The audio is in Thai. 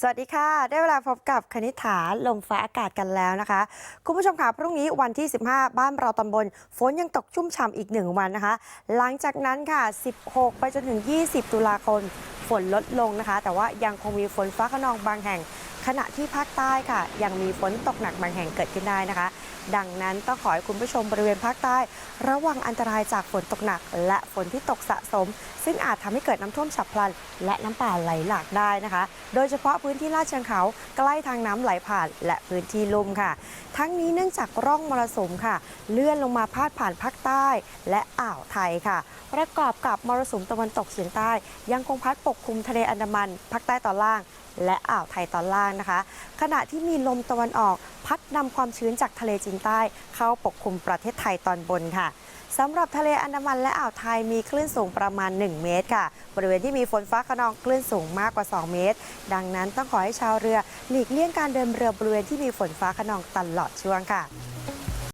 สวัสดีค่ะ ได้เวลาพบกับคณิษฐาลมฟ้าอากาศกันแล้วนะคะ คุณผู้ชมค่ะพรุ่งนี้วันที่ 15 บ้านเราตำบล ฝนยังตกชุ่มฉ่ำอีกหนึ่งวันนะคะ หลังจากนั้นค่ะ 16 ไปจนถึง 20 ตุลาคมฝนลดลงนะคะ แต่ว่ายังคงมีฝนฟ้าขนองบางแห่ง ขณะที่ภาคใต้ค่ะ ยังมีฝนตกหนักบางแห่งเกิดขึ้นได้นะคะ ดังนั้นต้องขอให้คุณผู้ชมบริเวณภาคใต้ ระวังอันตรายจากฝนตกหนัก และฝนที่ตกสะสม ซึ่งอาจทำให้เกิดน้ำท่วมฉับพลัน และน้ำป่าไหลหลากได้นะคะ โดยเฉพาะพื้นที่ลาดเชิงเขาใกล้ทางน้ำไหลผ่านและพื้นที่ลุ่มค่ะ ทั้งนี้เนื่องจากร่องมรสุมค่ะ เลื่อนลงมาพาดผ่านภาคใต้และอ่าวไทยค่ะ ประกอบกับมรสุมตะวันตกเฉียงใต้ ยังคงพัดปกคลุมทะเลอันดามันภาคใต้ตอนล่าง และอ่าวไทยตอนล่างนะคะ ขณะที่มีลมตะวันออกพัดนำความชื้นจากทะเลจีนใต้ เข้าปกคลุมประเทศไทยตอนบนค่ะสำหรับทะเลอันดามันและอ่าวไทยมีคลื่นสูงประมาณ 1 เมตรค่ะ บริเวณที่มีฝนฟ้าขนองคลื่นสูงมากกว่า 2 เมตร ดังนั้นต้องขอให้ชาวเรือหลีกเลี่ยงการเดินเรือบริเวณที่มีฝนฟ้าขนองตลอดช่วงค่ะ